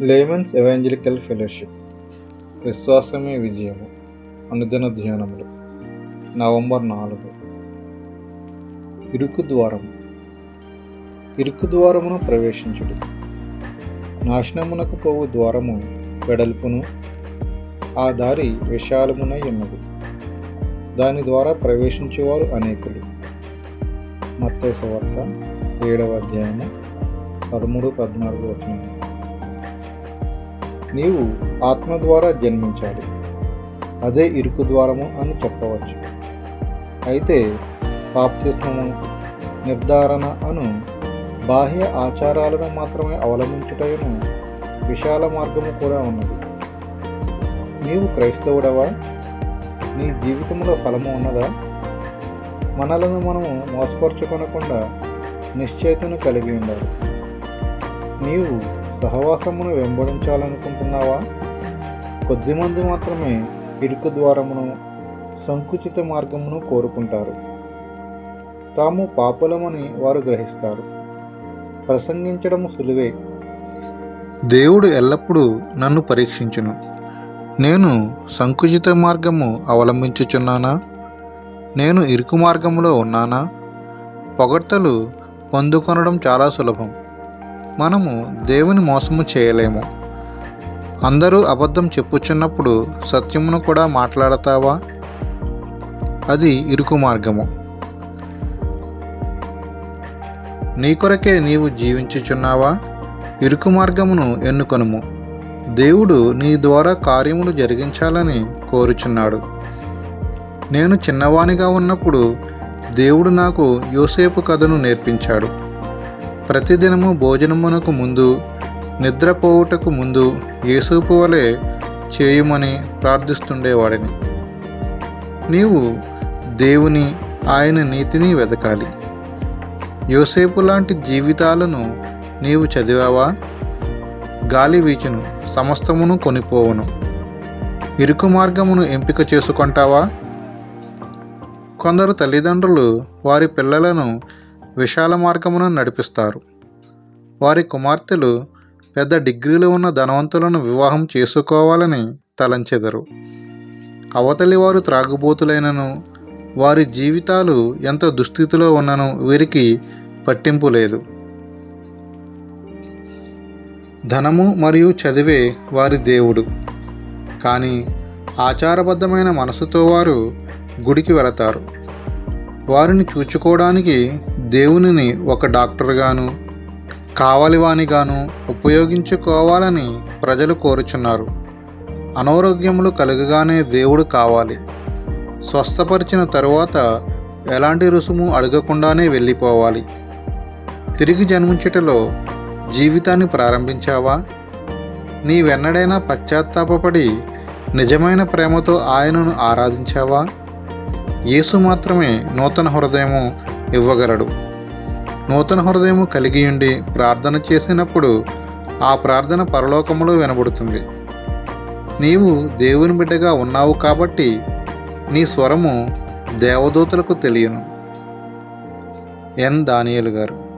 Layman's evangelical fellowship విశ్వాసమే విజయము అనుదిన ధ్యానములు. November నాలుగు. ఇరుకు ద్వారము. ఇరుకు ద్వారమును ప్రవేశించుడు. నాశనమునకు పోవు ద్వారము వెడల్పును ఆ దారి విశాలమునై ఉన్నది దాని ద్వారా ప్రవేశించేవారు అనేకులు. మత్స్య వార్త ఏడవ అధ్యాయము పదమూడు పద్నాలుగు వచ్చినాయి నీవు ఆత్మ ద్వారా జన్మించాలి. అదే ఇరుకు ద్వారము అని చెప్పవచ్చు. అయితే బాప్తిస్మము నిర్ధారణ అను బాహ్య ఆచారాలను మాత్రమే అవలంబించుటను విశాల మార్గము కూడా ఉన్నది. నీవు క్రైస్తవుడవా? నీ జీవితంలో ఫలము ఉన్నదా? మనలను మనము మోసపరుచుకొనకుండా నిశ్చయితను కలిగి ఉండాలి. నీవు సహవాసమును వెంబడించాలనుకుంటున్నావా? కొద్దిమంది మాత్రమే ఇరుకు ద్వారమును సంకుచిత మార్గమును కోరుకుంటారు. తాము పాపులమని వారు గ్రహిస్తారు. ప్రసంగించడం సులువే. దేవుడు ఎల్లప్పుడూ నన్ను పరీక్షించును. నేను సంకుచిత మార్గము అవలంబించుచున్నానా? నేను ఇరుకు మార్గములో ఉన్నానా? పొగడ్తలు పొందుకొనడం చాలా సులభం. మనము దేవుని మోసము చేయలేము. అందరూ అబద్ధం చెప్పుచున్నప్పుడు సత్యమును కూడా మాట్లాడతావా? అది ఇరుకు మార్గము. నీ కొరకే నీవు జీవించుచున్నావా? ఇరుకు మార్గమును ఎన్నుకొనుము. దేవుడు నీ ద్వారా కార్యములు జరిగించాలని కోరుచున్నాడు. నేను చిన్నవానిగా ఉన్నప్పుడు దేవుడు నాకు యోసేపు కథను నేర్పించాడు. ప్రతిదినము భోజనమునకు ముందు నిద్రపోవుటకు ముందు యేసూపు వలె చేయుమని ప్రార్థిస్తుండేవాడిని. నీవు దేవుని ఆయన నీతిని వెతకాలి యోసేపు లాంటి జీవితాలను నీవు చదివావా? గాలి వీచును సమస్తమును కొనిపోవును. ఇరుకు మార్గమును ఎంపిక చేసుకుంటావా? కొందరు తల్లిదండ్రులు వారి పిల్లలను విశాల మార్గమును నడిపిస్తారు. వారి కుమార్తెలు పెద్ద డిగ్రీలు ఉన్న ధనవంతులను వివాహం చేసుకోవాలని తలంచెదరు. అవతలి వారు త్రాగుబోతులైనను వారి జీవితాలు ఎంత దుస్థితిలో ఉన్నను వీరికి పట్టింపు లేదు. ధనము మరియు చదివే వారి దేవుడు. కానీ ఆచారబద్ధమైన మనసుతో వారు గుడికి వెళతారు. వారిని చూచుకోవడానికి దేవునిని ఒక డాక్టర్గాను కావలివానిగాను ఉపయోగించుకోవాలని ప్రజలు కోరుచున్నారు. అనారోగ్యములు కలుగగానే దేవుడు కావాలి. స్వస్థపరిచిన తరువాత ఎలాంటి రుసుము అడగకుండానే వెళ్ళిపోవాలి. తిరిగి జన్మించుటలో జీవితాన్ని ప్రారంభించావా? నీవెన్నడైనా పశ్చాత్తాపపడి నిజమైన ప్రేమతో ఆయనను ఆరాధించావా? యేసు మాత్రమే నూతన హృదయము ఇవ్వగలడు. నూతన హృదయము కలిగి ఉండి ప్రార్థన చేసినప్పుడు ఆ ప్రార్థన పరలోకములో వినబడుతుంది. నీవు దేవుని బిడ్డగా ఉన్నావు కాబట్టి నీ స్వరము దేవదూతలకు తెలియను. ఎన్. దానియలు గారు.